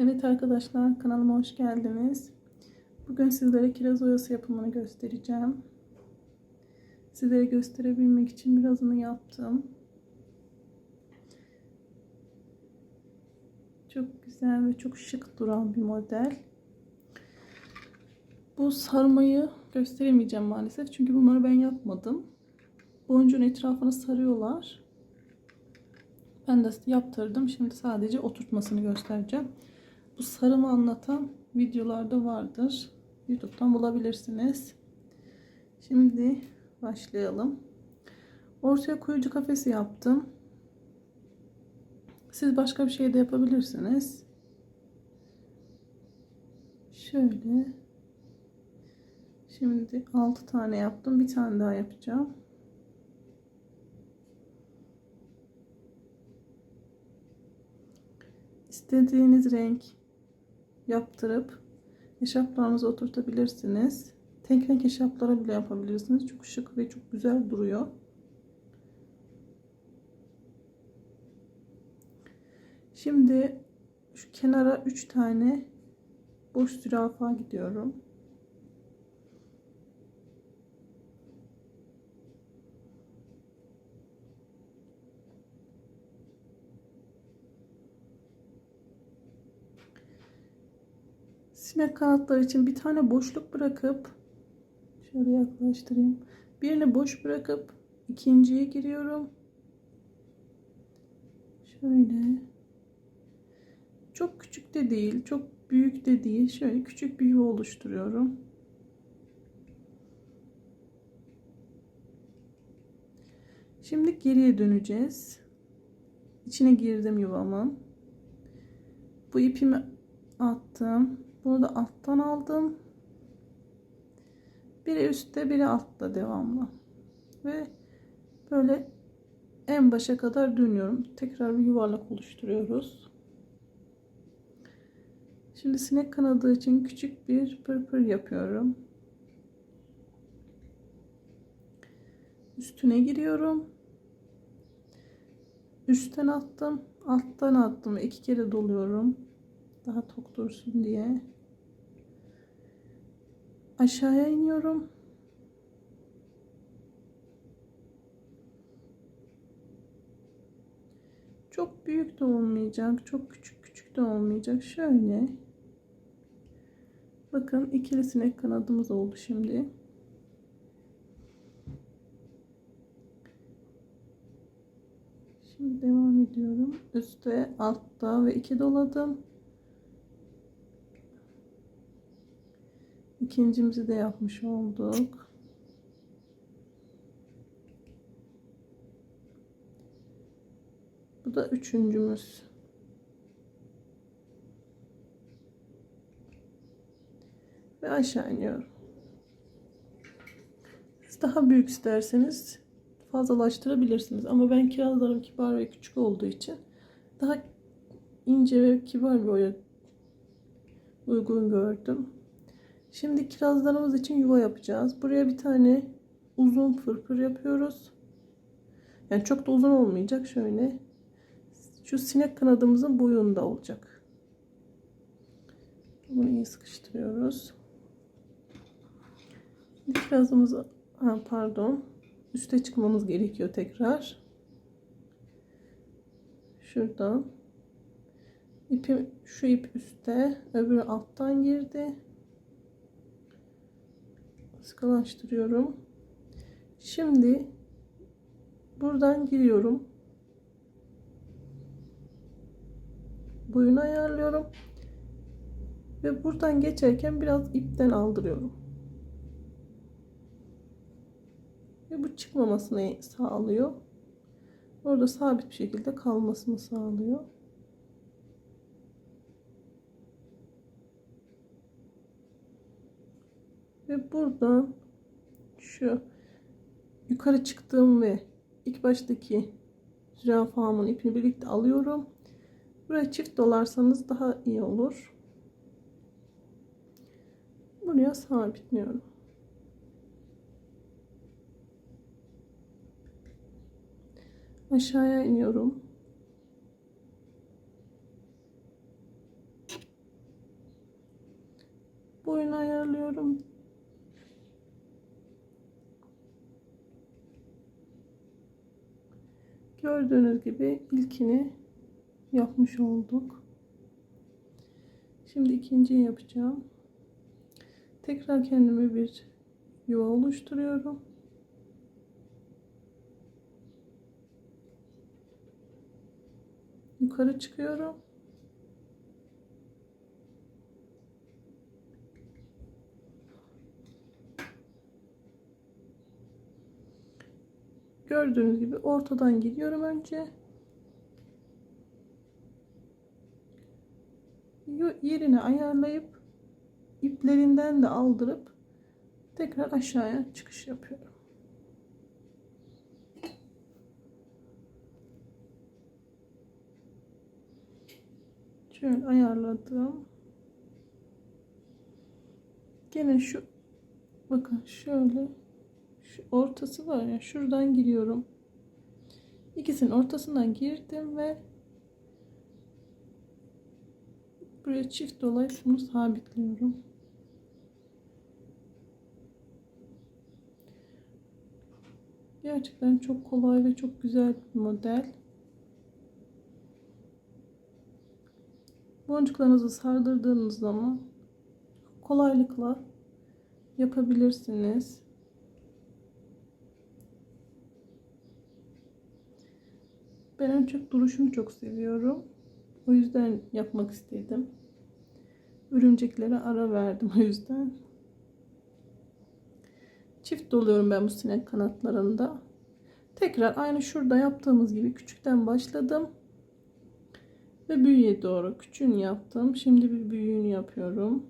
Evet arkadaşlar kanalıma hoş geldiniz. Bugün sizlere kiraz oyası yapımını göstereceğim. Sizlere gösterebilmek için birazını yaptım. Çok güzel ve çok şık duran bir model. Bu sarmayı gösteremeyeceğim maalesef. Çünkü bunları ben yapmadım. Boncuğun etrafını sarıyorlar. Ben de yaptırdım. Şimdi sadece oturtmasını göstereceğim. Bu sarımı anlatan videolarda vardır. YouTube'dan bulabilirsiniz. Şimdi başlayalım. Ortaya kuyucu kafesi yaptım. Siz başka bir şey de yapabilirsiniz. Şöyle. Şimdi 6 tane yaptım. Bir tane daha yapacağım. istediğiniz renk yaptırıp eşaplarınızı oturtabilirsiniz. Tek renk eşaplara bile yapabilirsiniz. Çok şık ve çok güzel duruyor. Şimdi şu kenara 3 tane boş zürafa gidiyorum. Sinek kanatları için bir tane boşluk bırakıp şöyle yaklaştırayım. Birini boş bırakıp ikinciye giriyorum. Şöyle. Çok küçük de değil, çok büyük de değil. Şöyle küçük bir yuva oluşturuyorum. Şimdi geriye döneceğiz. İçine girdim yuvamın. Bu ipimi attım. Bunu da alttan aldım. Biri üstte biri altta devamlı. Ve böyle en başa kadar dönüyorum. Tekrar bir yuvarlak oluşturuyoruz. Şimdi sinek kanadı için küçük bir pırpır yapıyorum. Üstüne giriyorum. Üstten attım, alttan attım iki kere doluyorum. Daha tok dursun diye aşağıya iniyorum. Çok büyük de olmayacak, çok küçük küçük de olmayacak. Şöyle. Bakın ikili sinek kanadımız oldu şimdi. Şimdi devam ediyorum. Üste, altta ve iki doladım. İkincimizi de yapmış olduk. Bu da üçüncümüz. Ve aşağı iniyorum. Siz daha büyük isterseniz fazlalaştırabilirsiniz. Ama ben kirazlarım kibar ve küçük olduğu için daha ince ve kibar bir boya uygun gördüm. Şimdi kirazlarımız için yuva yapacağız. Buraya bir tane uzun fırfır yapıyoruz. Yani çok da uzun olmayacak. Şöyle şu sinek kanadımızın boyunda olacak. Bunu iyi sıkıştırıyoruz. Kirazımızı ha, pardon üste çıkmamız gerekiyor tekrar. Şuradan ipim şu ip üstte öbürü alttan girdi sıkılaştırıyorum. Şimdi buradan giriyorum. Boyunu ayarlıyorum. Ve buradan geçerken biraz ipten aldırıyorum. Ve bu çıkmamasını sağlıyor. Orada sabit bir şekilde kalmasını sağlıyor. Ve buradan şu yukarı çıktığım ve ilk baştaki zürafamın ipini birlikte alıyorum. Buraya çift dolarsanız daha iyi olur. Buraya sabitliyorum. Aşağıya iniyorum. boyunu ayarlıyorum. Gördüğünüz gibi ilkini yapmış olduk. Şimdi ikinciyi yapacağım. Tekrar kendime bir yuva oluşturuyorum. Yukarı çıkıyorum. Gördüğünüz gibi ortadan gidiyorum önce. Yerini ayarlayıp iplerinden de aldırıp tekrar aşağıya çıkış yapıyorum. Şöyle ayarladım. Gene şu bakın şöyle şu ortası var ya şuradan giriyorum. İkisinin ortasından girdim ve buraya çift dolayıp bunu sabitliyorum. Gerçekten çok kolay ve çok güzel bir model. Boncuklarınızı sardırdığınız zaman kolaylıkla yapabilirsiniz. Ben en çok duruşunu çok seviyorum. O yüzden yapmak istedim. Örümceklere ara verdim o yüzden. Çift doluyorum ben bu sinek kanatlarında. Tekrar aynı şurada yaptığımız gibi küçükten başladım. Ve büyüğe doğru küçüğünü yaptım. Şimdi bir büyüğünü yapıyorum.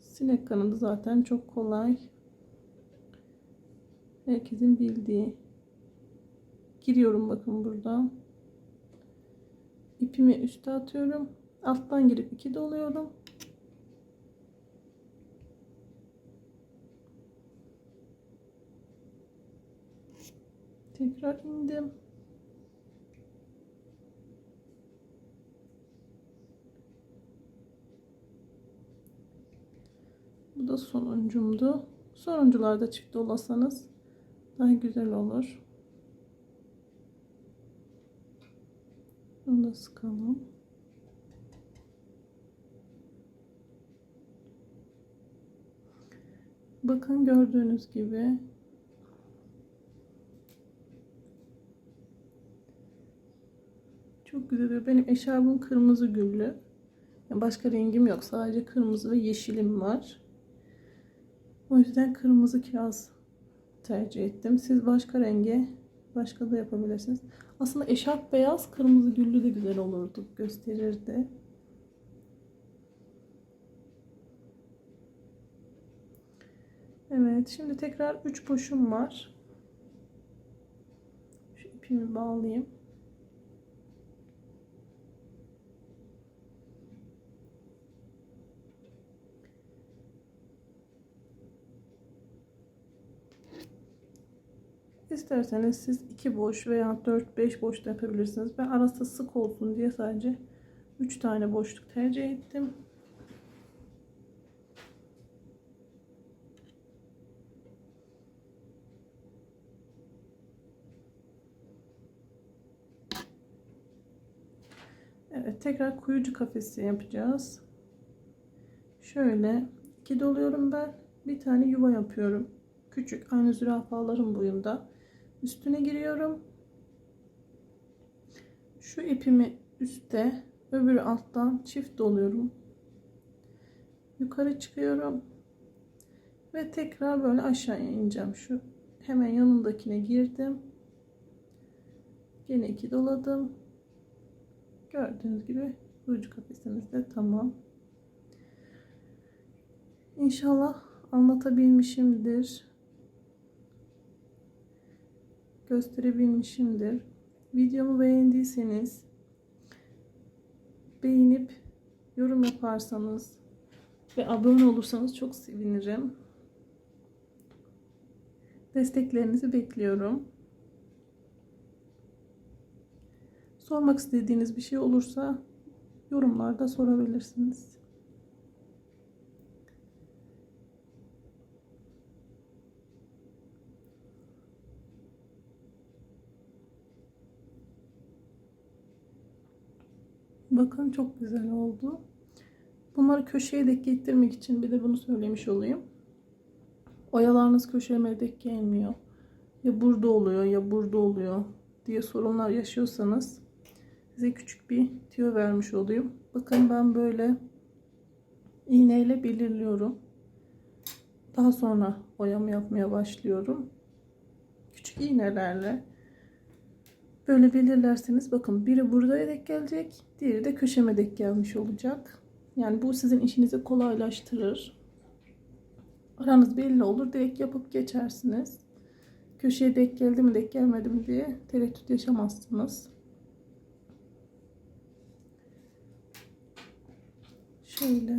Sinek kanadı zaten çok kolay. Herkesin bildiği. Giriyorum bakın burada. İpimi üste atıyorum. Alttan girip iki doluyorum. Tekrar indim. Bu da sonuncumdu. Sonuncularda çift dolasanız daha güzel olur. Bunu da sıkalım. Bakın gördüğünüz gibi çok güzel. Benim eşarbım kırmızı güllü. başka rengim yok. Sadece kırmızı ve yeşilim var. O yüzden kırmızı kiraz tercih ettim. Siz başka renge başka da yapabilirsiniz. Aslında eşarp beyaz, kırmızı güllü de güzel olurdu. Gösterirdi. Evet, şimdi tekrar 3 boşum var. Şu ipimi bağlayayım. İsterseniz siz iki boş veya 4-5 boş da yapabilirsiniz. Ben arası sık olsun diye sadece 3 tane boşluk tercih ettim. Evet tekrar kuyucu kafesi yapacağız. Şöyle iki doluyorum ben. Bir tane yuva yapıyorum. Küçük aynı zürafaların boyunda. Üstüne giriyorum. Şu ipimi üstte, öbürü alttan çift doluyorum. Yukarı çıkıyorum. Ve tekrar böyle aşağıya ineceğim. Şu hemen yanındakine girdim. Gene iki doladım. Gördüğünüz gibi ucu kafesimiz de tamam. İnşallah anlatabilmişimdir gösterebilmişimdir. Videomu beğendiyseniz beğenip yorum yaparsanız ve abone olursanız çok sevinirim. Desteklerinizi bekliyorum. Sormak istediğiniz bir şey olursa yorumlarda sorabilirsiniz. Bakın çok güzel oldu. Bunları köşeye dek getirmek için bir de bunu söylemiş olayım. Oyalarınız köşeme dek gelmiyor. Ya burada oluyor ya burada oluyor diye sorunlar yaşıyorsanız size küçük bir tüyo vermiş olayım. Bakın ben böyle iğneyle belirliyorum. Daha sonra oyamı yapmaya başlıyorum. Küçük iğnelerle böyle belirlerseniz bakın biri buraya dek gelecek, diğeri de köşeme dek gelmiş olacak. Yani bu sizin işinizi kolaylaştırır. Aranız belli olur. Direkt yapıp geçersiniz. Köşeye dek geldi mi dek gelmedi mi diye tereddüt yaşamazsınız. Şöyle.